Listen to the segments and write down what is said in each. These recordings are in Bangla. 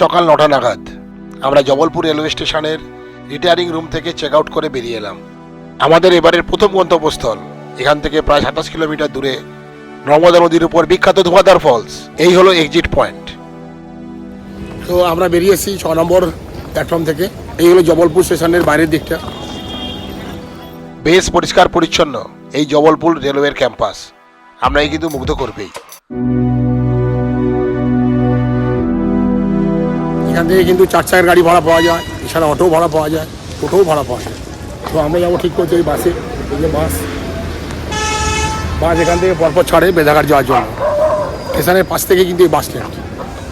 সকাল নটা নাগাদ আমরা জবলপুর রেলওয়ে স্টেশনের রিটায়ারিং রুম থেকে চেক আউট করে বেরিয়ে এলাম। আমাদের এবারের প্রথম গন্তব্যস্থল, এখান থেকে প্রায় সাতাশ কিলোমিটার দূরে নর্মদা নদীর উপর বিখ্যাত ধোঁয়াদার ফলস, এই হলো এক্সিট পয়েন্ট তো আমরা বেরিয়ে এসেছি ছ নম্বর প্ল্যাটফর্ম থেকে, এই হলো জবলপুর স্টেশনের বাইরের দিকটা। বেশ পরিষ্কার পরিচ্ছন্ন এই জবলপুর রেলওয়ের ক্যাম্পাস আপনাকে কিন্তু মুগ্ধ করবেই। এখান থেকে কিন্তু চার চাকার গাড়ি ভাড়া পাওয়া যায়, এছাড়া অটো ভাড়া পাওয়া যায়, টোটোও ভাড়া পাওয়া যায়। তো আমরা যাব ঠিক করছি ওই বাসে, এই যে বাস। বাস এখান থেকে পরপর ছাড়ে বেদাঘাট যাওয়ার জন্য। স্টেশনের পাশ থেকে কিন্তু এই বাস স্ট্যান্ড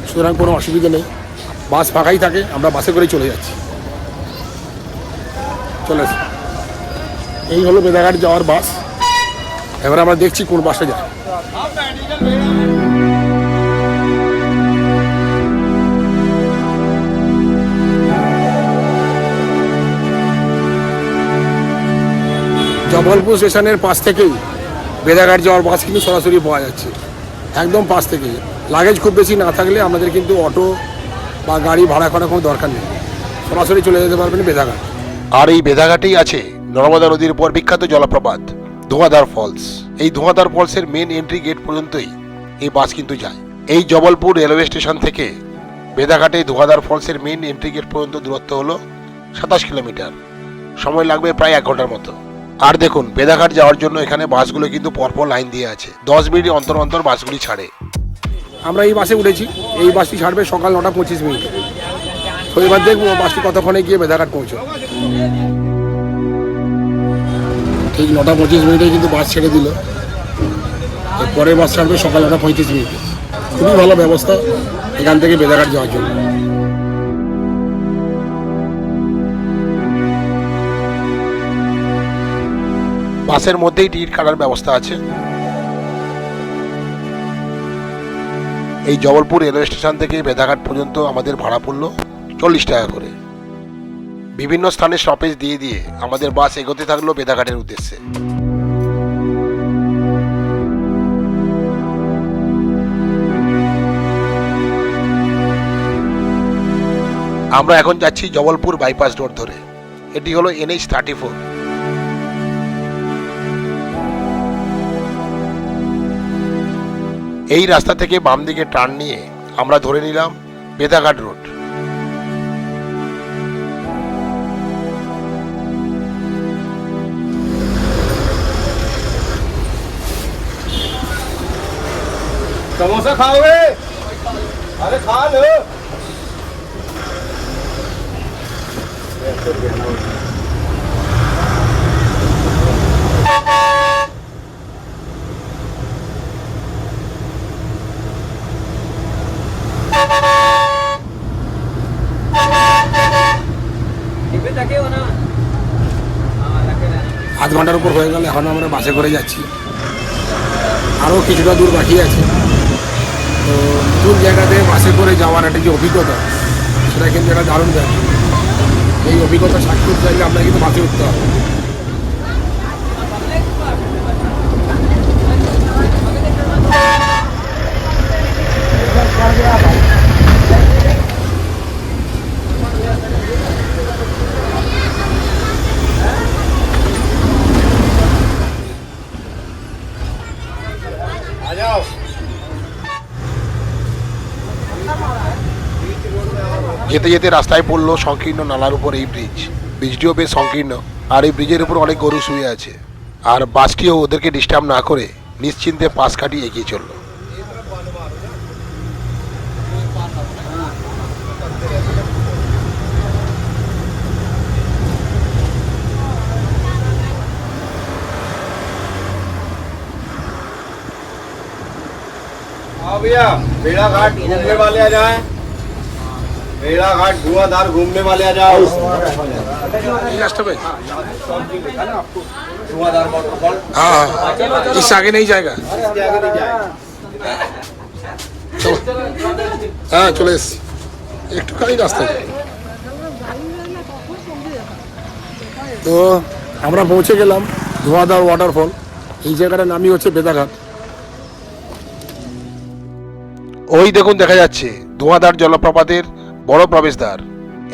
সুতরাং কোনো অসুবিধা নেই। বাস ফাঁকাই থাকে, আমরা বাসে করেই চলে যাচ্ছি। চলে এই হলো বেদাঘাট যাওয়ার বাস। এবার আমরা দেখছি কোন বাসে যায় জবলপুর স্টেশনের পাশ থেকেই বেদাঘাট যাওয়ার বাস কিন্তু সরাসরি পাওয়া যাচ্ছে। একদম পাশ থেকেই। লাগেজ খুব বেশি না থাকলে আমাদের কিন্তু অটো বা গাড়ি ভাড়া করার কোনো দরকার নেই। সরাসরি চলে যেতে পারবেন বেদাঘাট। আর এই বেদাঘাটেই আছে নর্মদা নদীর উপর বিখ্যাত জলপ্রপাত ধোঁয়াদার ফলস। এই ধোঁয়াদার ফলসের মেন এন্ট্রি গেট পর্যন্তই এই বাস কিন্তু যায়। এই জবলপুর রেলওয়ে স্টেশন থেকে বেদাঘাটে ধোঁয়াদার ফলসের মেন এন্ট্রি গেট পর্যন্ত দূরত্ব হলো সাতাশ কিলোমিটার। সময় লাগবে প্রায় এক ঘণ্টার মতো। আর দেখুন, বেদাঘাট যাওয়ার জন্য এখানে বাসগুলো কিন্তু পরপর লাইন দিয়ে আছে। দশ মিনিট অন্তর অন্তর বাসগুলি ছাড়ে। আমরা এই বাসে উঠেছি। এই বাসটি ছাড়বে সকাল নটা পঁচিশ মিনিট। তো এবার দেখব বাসটি কতক্ষণে গিয়ে বেদাঘাট পৌঁছে ঠিক নটা পঁচিশ মিনিটে কিন্তু বাস ছেড়ে দিল। পরের বাস ছাড়বে সকাল নটা পঁয়ত্রিশ মিনিটে। খুবই ভালো ব্যবস্থা এখান থেকে বেদাঘাট যাওয়ার জন্য। বাসের মধ্যেই টিকিট কাটার ব্যবস্থা আছে। এই জবলপুর রেলওয়ে স্টেশন থেকে বেদাঘাট পর্যন্ত আমাদের ভাড়া পড়ল চল্লিশ টাকা করে। বিভিন্ন স্থানে স্টপেজ দিয়ে দিয়ে আমাদের বাস এগোতে থাকল বেদাঘাটের উদ্দেশ্যে। আমরা এখন যাচ্ছি জবলপুর বাইপাস রোড ধরে। এটি হলো এনএইচ থার্টি ফোর এই রাস্তা থেকে বাম দিকে টার্ন নিয়ে আমরা ধরে নিলাম বেদাঘাট রোড समोसा खाओगे अरे खा लो আধ ঘণ্টার উপর হয়ে গেল, এখন আমরা বাসে করে যাচ্ছি। আরও কিছুটা দূর বাকি আছে। তো দূর জায়গাতে বাসে করে যাওয়ার একটা যে অভিজ্ঞতা, সেটা কিন্তু একটা দারুণ ব্যাপার। এই অভিজ্ঞতা সাক্ষী চাইলে আপনাকে কিন্তু বাসে উঠতে হবে। যেতে যেতে রাস্তায় পড়লো সংকীর্ণ নালার উপর এই ব্রিজ ব্রিজটিও বেশ সংকীর্ণ আর এই ব্রিজের উপর অনেক গরু শুয়ে আছে আর বাসটিও ওদেরকে ডিস্টার্ব না করে নিশ্চিন্তে পাশ কাটিয়ে এগিয়ে চললো आओ भैया बेड़ा घाट घूमने वाले आ जाए बेड़ा घाट धुआंधार घूमने वाले आ जाओ धुआंधार वाटरफॉल हाँ हाँ इससे आगे नहीं जाएगा इसके आगे नहीं जाए চলো হ্যাঁ চলে এসছি একটুখানি রাস্তা তো আমরা পৌঁছে গেলাম ধোঁয়াদার ওয়াটারফল এই জায়গাটার নামই হচ্ছে বেদাঘাট ওই দেখুন দেখা যাচ্ছে ধোঁয়াদার জলপ্রপাতের বড় প্রবেশদ্বার।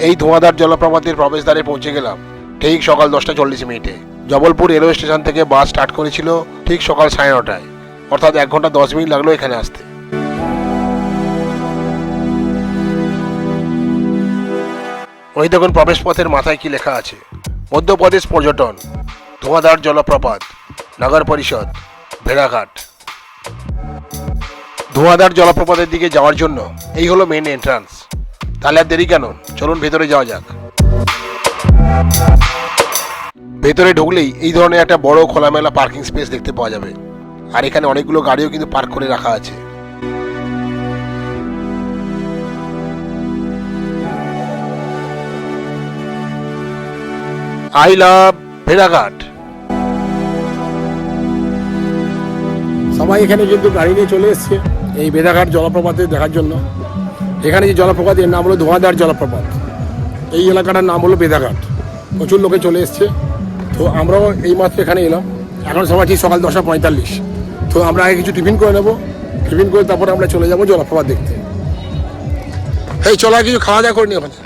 এই ধোঁয়াধার জলপ্রপাতের প্রবেশদ্বারে পৌঁছে গেলাম ঠিক সকাল দশটা চল্লিশ মিনিটে। জবলপুর রেলওয়ে স্টেশন থেকে বাস স্টার্ট করেছিল ঠিক সকাল সাড়ে নটায়। অর্থাৎ এক ঘণ্টা দশ মিনিট লাগল এখানে আসতে। ওই দেখুন প্রবেশ পথের মাথায় কি লেখা আছে। মধ্যপ্রদেশ পর্যটন, ধোঁয়াধার জলপ্রপাত, নগর পরিষদ, ভেড়াঘাট। ধোঁয়াধার জলপ্রপাতের দিকে যাওয়ার জন্য এই হলো মেন এন্ট্রান্স তাহলে আর দেরি কেন? চলুন ভেতরে যাওয়া যাক। ভেতরে ঢুকলেই এই ধরনের একটা বড় খোলামেলা পার্কিং স্পেস দেখতে পাওয়া যাবে। আর এখানে অনেকগুলো গাড়িও কিন্তু পার্ক করে রাখা আছে। আই লাভ ভেড়াঘাট। সবাই এখানে কিন্তু গাড়ি নিয়ে চলে এসছে এই বেদাঘাট জলপ্রপাতে দেখার জন্য। এখানে যে জলপ্রপাত, এর নাম হলো ধোঁয়াধার জলপ্রপাত। এই এলাকাটার নাম হলো বেদাঘাট। প্রচুর লোকে চলে এসছে। তো আমরাও এই মাত্র এখানে এলাম। এখন সময় ঠিক সকাল দশটা পঁয়তাল্লিশ। তো আমরা আগে কিছু টিফিন করে নেব। টিফিন করে তারপরে আমরা চলে যাব জলপ্রপাত দেখতে। এই, চলো কিছু খাওয়া দাওয়া করে নি ওখানে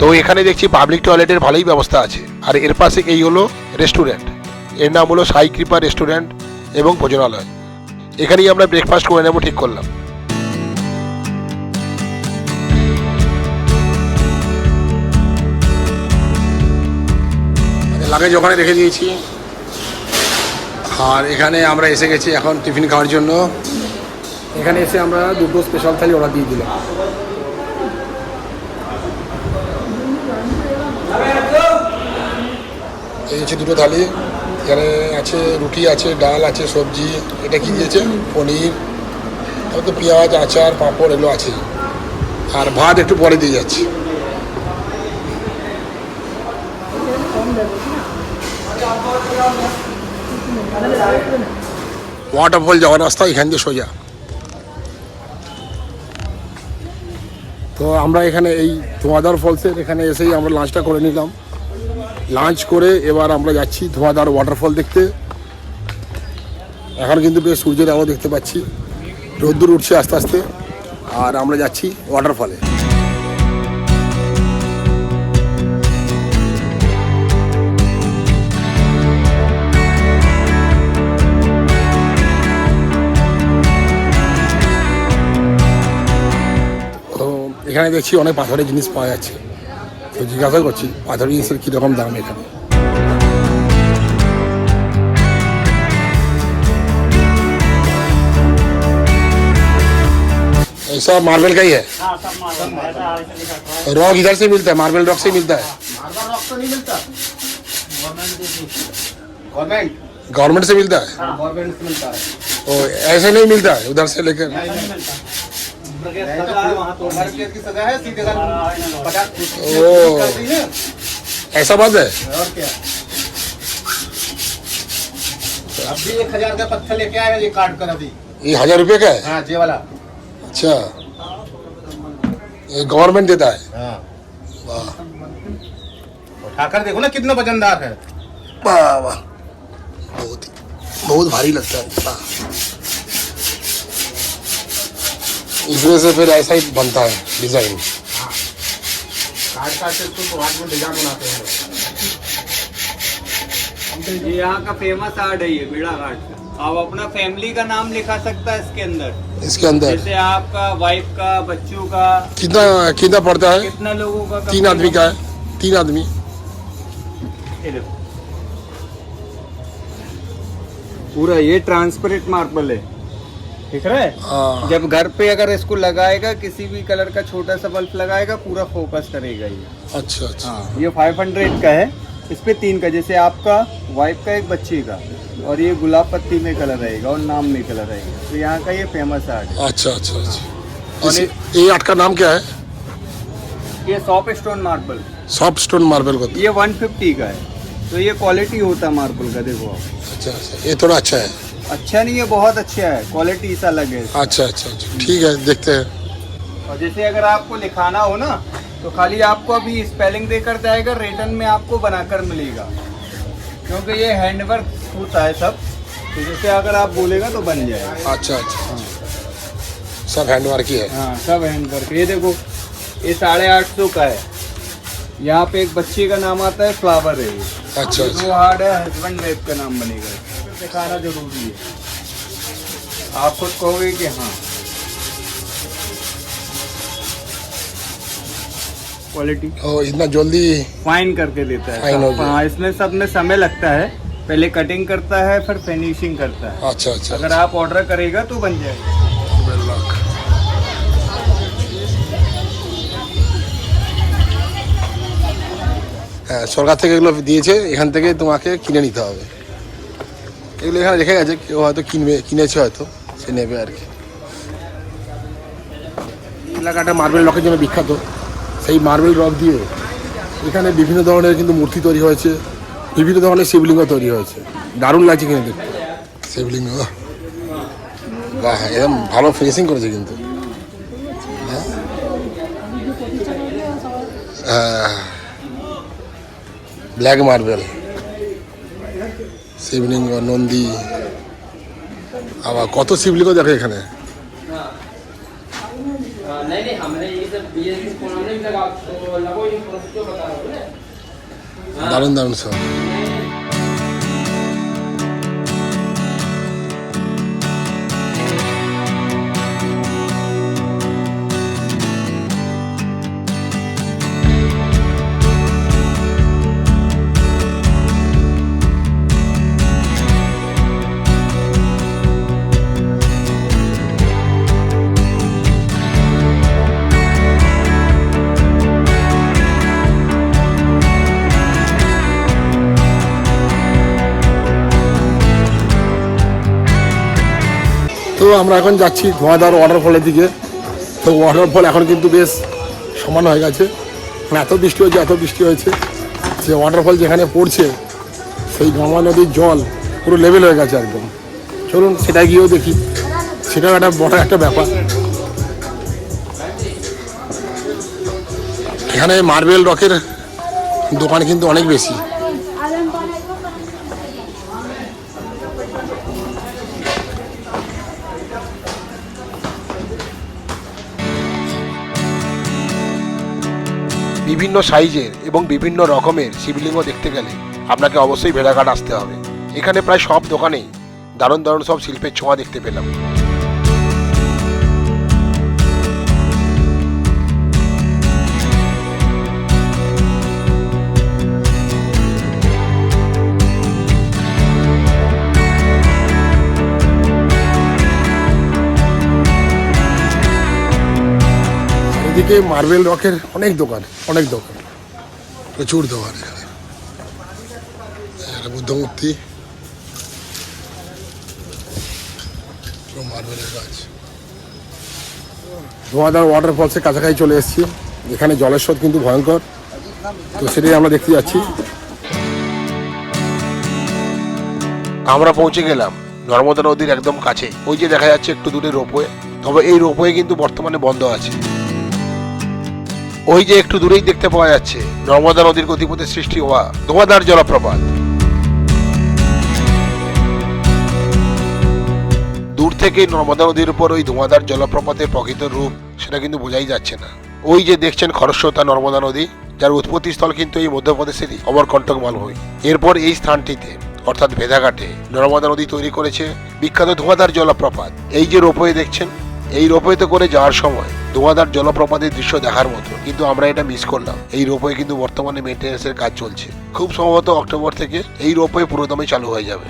তো এখানে দেখছি পাবলিক টয়লেটের ভালোই ব্যবস্থা আছে। আর এর পাশে এই হলো রেস্টুরেন্টের নাম হলো সাই কৃপা রেস্টুরেন্ট এবং ভোজনালয়। এখানেই আমরা ব্রেকফাস্ট করে নেব, ঠিক করলাম। লাগেজ ওখানে রেখে দিয়েছি। আর এখানে আমরা এসে গেছি এখন টিফিন খাওয়ার জন্য। এখানে এসে আমরা দুটো স্পেশাল থালি অর্ডার দিয়ে দিলাম। এই দুটো থালি। এখানে আছে রুটি আছে, ডাল আছে, সবজি, এটা কি দিয়েছে? পনির, তারপর তো পেঁয়াজ, আচার, পাঁপড় এগুলো আছে আর ভাত একটু পরে দিয়ে যাচ্ছি। ওয়াটারফল যাওয়ার রাস্তা, এখান দিয়ে সোজা। তো আমরা এখানে এই ধোঁয়াধার ফলসের এখানে এসেই আমরা লাঞ্চটা করে নিলাম। লাঞ্চ করে এবার আমরা যাচ্ছি ধোঁয়াধার ওয়াটারফল দেখতে। এখন কিন্তু বেশ সূর্যের আলো দেখতে পাচ্ছি। রোদ্দুর উঠছে আস্তে আস্তে। আর আমরা যাচ্ছি ওয়াটারফলে এখানে দেখছি অনেক পাথরের জিনিস পাওয়া যাচ্ছে তো জিজ্ঞাসা করছি পাথরের জিনিসের কীরকম দাম এখানে ये सब मार्बल का ही है रॉक इधर से मिलता है मार्बल रॉक से मिलता है गवर्नमेंट गवर्नमेंट से मिलता है गवर्नमेंट से मिलता है ओ ऐसे नहीं मिलता है उधर से लेकर ऐसा बात है? और क्या? अब भी एक हज़ार का पत्थर लेके आए हैं ये काट कर अभी। ये हज़ार रुपये का है? हाँ ये वाला। अच्छा। ये गवर्नमेंट देता है? हाँ। वाह। उठाकर देखो ना कितना वजनदार है। वाह वाह। बहुत बहुत भारी लगता है। इसमें से फिर ऐसा ही बनता है डिज़ाइन। हैं। ये यहाँ का फ़ेमस आर्ट है ये बेड़ा घाट आप अपना फैमिली का नाम लिखा सकता है इसके अंदर। इसके अंदर? जैसे आपका वाइफ का बच्चों का। कितना कितना पड़ता है? कितना लोगों का तीन आदमी का है। तीन आदमी। पूरा ये ट्रांसपेरेंट मार्बल है। दिख रहा? है। जब घर पे अगर इसको लगाएगा किसी भी कलर का छोटा सा बल्ब लगाएगा पूरा फोकस करेगा ये। अच्छा अच्छा। हाँ ये 500 का है। इस पे तीन का जैसे आपका वाइफ का एक बच्चे का। और ये गुलाब पत्ती में कलर रहेगा और नाम में कलर रहेगा तो यहाँ का ये फ़ेमस आर्ट है। अच्छा अच्छा अच्छा। और ये आर्ट का नाम क्या है? ये soap stone marble soft stone marble को। ये 150 का है। तो ये क्वालिटी होता है मार्बल का देखो आप। अच्छा अच्छा। ये थोड़ा अच्छा है। अच्छा नहीं है बहुत अच्छा है। क्वालिटी इस अलग है। अच्छा अच्छा अच्छा। ठीक है देखते हैं। और जैसे अगर आपको लिखाना हो ना तो खाली आपको अभी स्पेलिंग देकर जाएगा रिटर्न में आपको बनाकर मिलेगा। क्योंकि ये हैंडवर्क होता है सब तो जैसे अगर आप बोलेगा तो बन जाएगा। अच्छा अच्छा। हाँ। सब हैंडवर्क ही है। हाँ सब हैंडवर्क ये देखो ये साढ़े आठ सौ का है। यहाँ पे एक बच्चे का नाम आता है फ्लावर है अच्छा अच्छा। हार्ड है हस्बैंड वाइफ का नाम बनेगा। दिखाना जरूरी है आप खुद कहोगे कि हाँ क्वालिटी ओ इतना जल्दी फाइन करके देता है Fine हो सब- गया। हाँ इसमें सब में समय लगता है पहले कटिंग करता है फिर फिनिशिंग करता है अच्छा अच्छा अगर आप ऑर्डर करेगा तो बन जाएगा বেললাক হ্যাঁ সরকার থেকে এগুলো দিয়েছে এখান থেকে তোমাকে কিনে নিতে হবে এগুলো এখানে রেখে গেছে, কেউ হয়তো কিনবে, কিনেছে হয়তো, সে নেবে আর কি। এলাকাটা মার্বেল রকের জন্য বিখ্যাত। সেই মার্বেল রক দিয়ে এখানে বিভিন্ন ধরনের কিন্তু মূর্তি তৈরি হয়েছে, বিভিন্ন ধরনের শিবলিঙ্গ তৈরি হয়েছে। দারুণ লাগছে কিনে দেখতে। শিবলিঙ্গ এরকম ভালো ফিনিশিং করেছে কিন্তু। ব্ল্যাক মার্বেল শিবলিঙ্গ নন্দী। আবার কত শিবলিঙ্গ দেখে এখানে? দারুণ দারুণ সব। তো আমরা এখন যাচ্ছি ধোঁয়াদার ওয়াটারফলের দিকে। তো ওয়াটারফল এখন কিন্তু বেশ সমান হয়ে গেছে। মানে এত বৃষ্টি হয়েছে, এত বৃষ্টি হয়েছে যে ওয়াটারফল যেখানে পড়ছে, সেই গঙ্গা নদীর জল পুরো লেভেল হয়ে গেছে একদম। চলুন সেটা গিয়েও দেখি। সেটাও একটা বড় একটা ব্যাপার। এখানে মার্বেল রকের দোকান কিন্তু অনেক বেশি। বিভিন্ন সাইজের এবং বিভিন্ন রকমের শিবলিঙ্গ দেখতে গেলে আপনাকে অবশ্যই ভেড়াঘাট আসতে হবে। এখানে প্রায় সব দোকানেই দারুণ দারুণ সব শিল্পের ছোঁয়া দেখতে পেলাম। এদিকে মার্বেল রকের অনেক দোকান অনেক দোকান। প্রচুর দোকান এখানে। এখানে বুদ্ধ মূর্তি পুরো মার্বেলের কাজ। ধোঁয়াদার ওয়াটারফলসের কাছাকাছি চলে এসেছি। এখানে জলের স্রোত কিন্তু ভয়ঙ্কর। তো সেটাই আমরা দেখতে যাচ্ছি। আমরা পৌঁছে গেলাম। নর্মদা নদীর একদম কাছে। ওই যে দেখা যাচ্ছে একটু দূরে রোপওয়ে। তবে এই রোপওয়ে কিন্তু বর্তমানে বন্ধ আছে। ওই যে একটু দূরেই দেখতে পাওয়া যাচ্ছে, নর্মদা নদীর গতিপথে সৃষ্টি হওয়া ধোঁয়াদার জলপ্রপাত। দূর থেকে নর্মদা নদীর উপর ওই ধোঁয়াদার জলপ্রপাতের প্রকৃত রূপ, সেটা কিন্তু বোঝাই যাচ্ছে না। ওই যে দেখছেন খরস্রোতা নর্মদা নদী, যার উৎপত্তিস্থল কিন্তু এই মধ্যপ্রদেশেরই অমরকণ্টক মালভূমি। এরপর এই স্থানটিতে, অর্থাৎ ভেদাঘাটে, নর্মদা নদী তৈরি করেছে বিখ্যাত ধোঁয়াদার জলপ্রপাত। এই যে রোপওয়ে দেখছেন এই রোপওয়েতে করে যাওয়ার সময়। ধোঁয়াদার জলপ্রপাতের দৃশ্য দেখার মতো। কিন্তু আমরা এটা মিস করলাম। এই রোপওয়ে কিন্তু বর্তমানে মেনটেন্যান্সের কাজ চলছে। খুব সম্ভবত অক্টোবর থেকে এই রোপওয়ে পুরোদমে চালু হয়ে যাবে।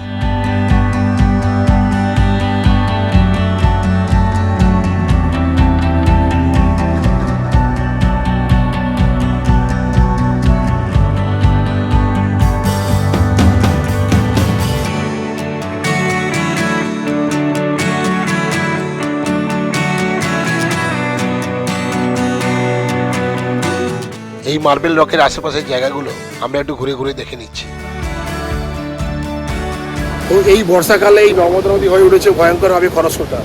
মার্বেল রকের আশেপাশের জায়গাগুলো আমরা একটু ঘুরে ঘুরে দেখে নিচ্ছি। তো এই বর্ষাকালে এই নর্মদা নদী হয়ে উঠেছে ভয়ঙ্করভাবে খরস্রোতা।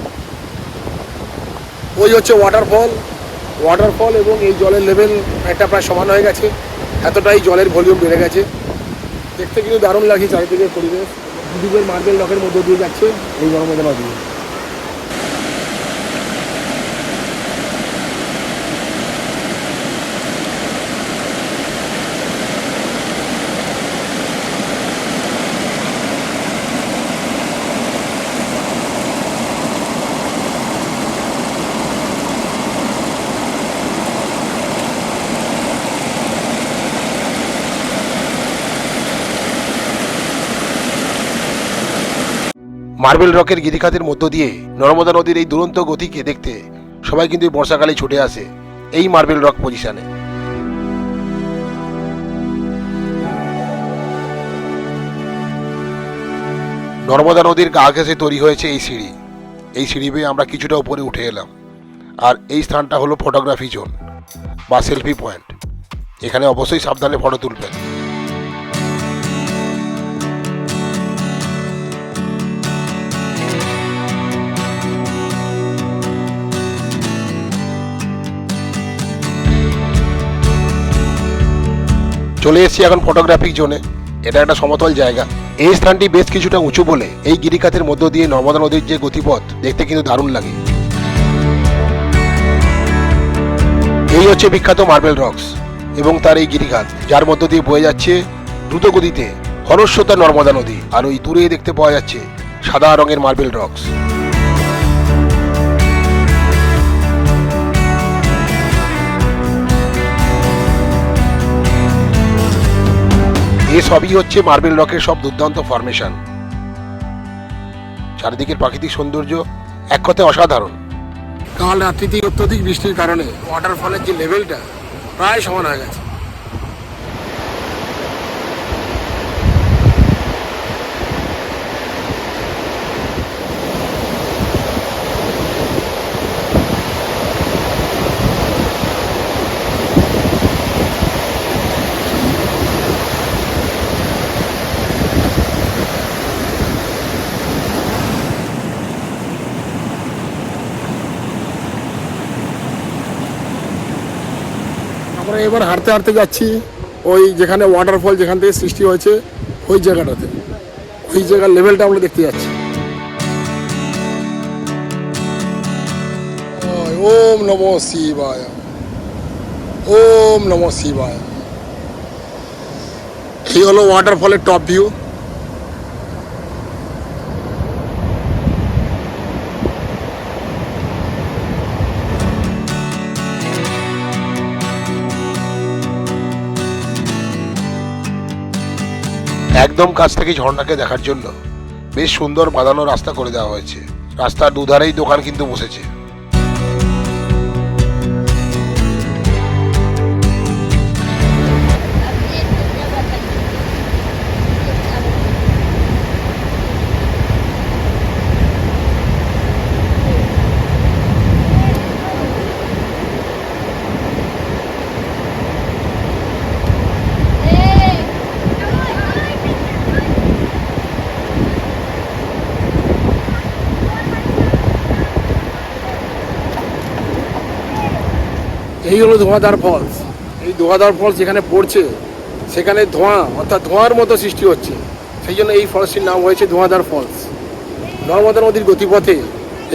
ওই হচ্ছে ওয়াটারফল ওয়াটারফল এবং এই জলের লেভেল একটা প্রায় সমান হয়ে গেছে। এতটাই জলের ভলিউম বেড়ে গেছে। দেখতে কিন্তু দারুণ লাগছে চারিদিকের পরিবেশ। দুদিকের মার্বেল রকের মধ্যে দিয়ে যাচ্ছে এই নর্মদা নদী। মার্বেল রকের গিরিখাতের মধ্য দিয়ে নর্মদা নদীর এই দুরন্ত গতিকে দেখতে সবাই কিন্তু বর্ষাকালে ছুটে আসে এই মার্বেল রক পজিশনে নর্মদা নদীর গা ঘেঁষে তৈরি হয়েছে এই সিঁড়ি। এই সিঁড়ি বেয়ে আমরা কিছুটা উপরে উঠে এলাম। আর এই স্থানটা হলো ফটোগ্রাফি জোন বা সেলফি পয়েন্ট এখানে অবশ্যই সাবধানে ফটো তুলবেন। চলে এসেছি এখন ফটোগ্রাফিক জোনে এটা একটা সমতল জায়গা। এই স্থানটি বেশ কিছুটা উঁচু বলে এই গিরিখাতের মধ্য দিয়ে নর্মদা নদীর যে গতিপথ, দেখতে কিন্তু দারুণ লাগে। এই হচ্ছে বিখ্যাত মার্বেল রক্স এবং তার এই গিরিখাত, যার মধ্য দিয়ে বয়ে যাচ্ছে দ্রুত গতিতে হরস্বতা নর্মদা নদী। আর ওই দূরে দেখতে পাওয়া যাচ্ছে সাদা রঙের মার্বেল রক্স। এ সবই হচ্ছে মার্বেল রকের সব দুর্দান্ত ফরমেশন চারিদিকের প্রাকৃতিক সৌন্দর্য এক কথায় অসাধারণ। কাল রাত্রিতে অত্যধিক বৃষ্টির কারণে ওয়াটারফলের যে লেভেলটা প্রায় সমান হয়ে গেছে আমরা এবার হাঁটতে হাঁটতে যাচ্ছি। ওই যেখানে ওয়াটারফল যেখান থেকে সৃষ্টি হয়েছে, ওই জায়গাটাতে। ওই জায়গার লেভেলটা আমরা দেখতে যাচ্ছি। ওম নম শিবায়। ওম নম শিবায়। এই হলো ওয়াটারফলের টপ ভিউ একদম কাছ থেকে ঝর্ণাকে দেখার জন্য বেশ সুন্দর বাঁধানো রাস্তা করে দেওয়া হয়েছে। রাস্তার দুধারেই দোকান কিন্তু বসেছে। এই হলো ধোঁয়াধার ফলস এই ধোঁয়াধার ফলস যেখানে পড়ছে, সেখানে ধোঁয়া, অর্থাৎ ধোঁয়ার মতো সৃষ্টি হচ্ছে। সেই জন্য এই ফলসটির নাম হয়েছে ধোঁয়াধার ফলস। নর্মদা নদীর গতিপথে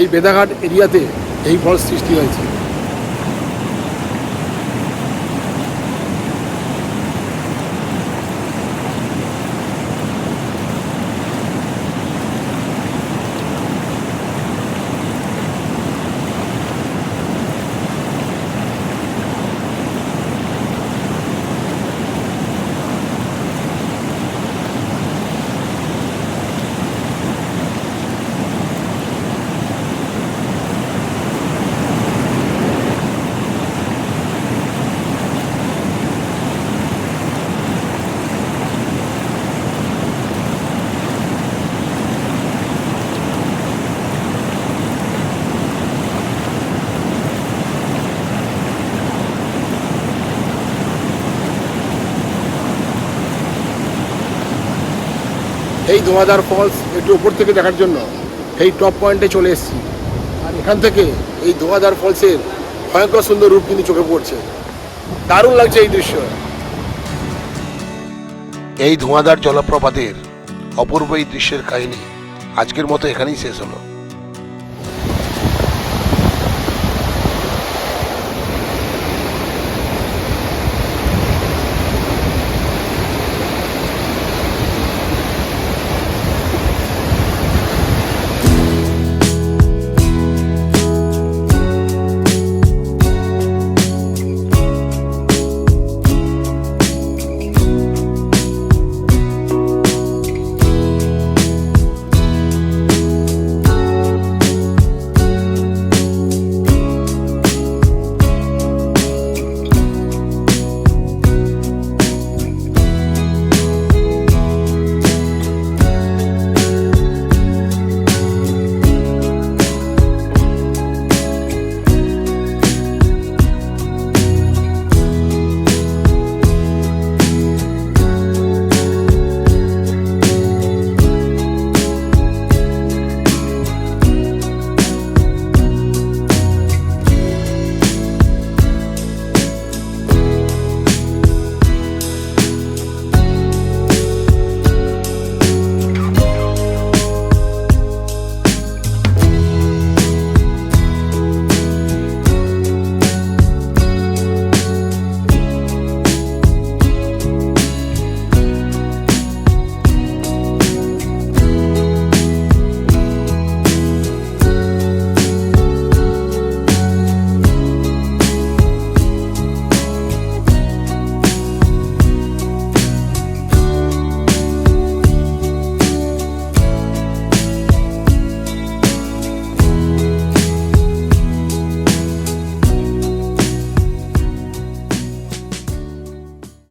এই বেদাঘাট এরিয়াতে এই ফলস সৃষ্টি হয়েছে। এই ধোঁয়াধার ফলস একটু উপর থেকে দেখার জন্য এই টপ পয়েন্টে চলে এসেছি। আর এখান থেকে এই ধোঁয়াধার ফলসের ভয়ঙ্কর সুন্দর রূপ কিন্তু চোখে পড়ছে। দারুণ লাগছে এই দৃশ্য। এই ধোঁয়াদার জলপ্রপাতের অপূর্ব এই দৃশ্যের কাহিনী আজকের মতো এখানেই শেষ হলো।